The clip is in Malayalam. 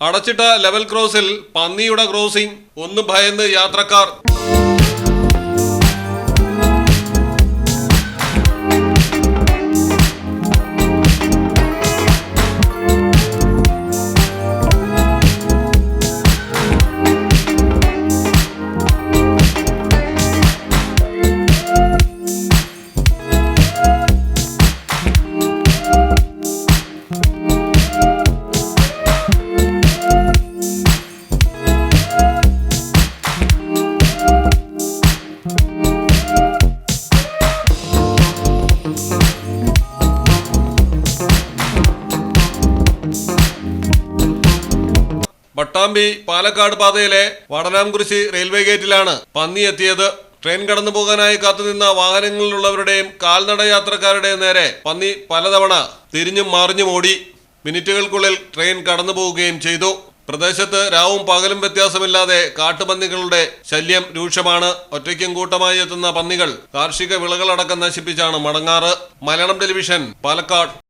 അടച്ചിട്ട ലെവൽ ക്രോസിൽ പന്നിയുടെ ക്രോസിംഗ് ഒന്ന് ഭയന്ന് യാത്രക്കാർ. പട്ടാമ്പി പാലക്കാട് പാതയിലെ വടനാംകുരിശി റെയിൽവേ ഗേറ്റിലാണ് പന്നി എത്തിയത്. ട്രെയിൻ കടന്നു പോകാനായി കാത്തുനിന്ന വാഹനങ്ങളിലുള്ളവരുടെയും കാൽനട യാത്രക്കാരുടെയും നേരെ പന്നി പലതവണ തിരിഞ്ഞും മറിഞ്ഞും ഓടി. മിനിറ്റുകൾക്കുള്ളിൽ ട്രെയിൻ കടന്നു പോവുകയും ചെയ്തു. പ്രദേശത്ത് രാവും പകലും വ്യത്യാസമില്ലാതെ കാട്ടുപന്നികളുടെ ശല്യം രൂക്ഷമാണ്. ഒറ്റയ്ക്കും കൂട്ടമായി എത്തുന്ന പന്നികൾ കാർഷിക വിളകളടക്കം നശിപ്പിച്ചാണ് മടങ്ങാറ്. മലയാളം ടെലിവിഷൻ പാലക്കാട്.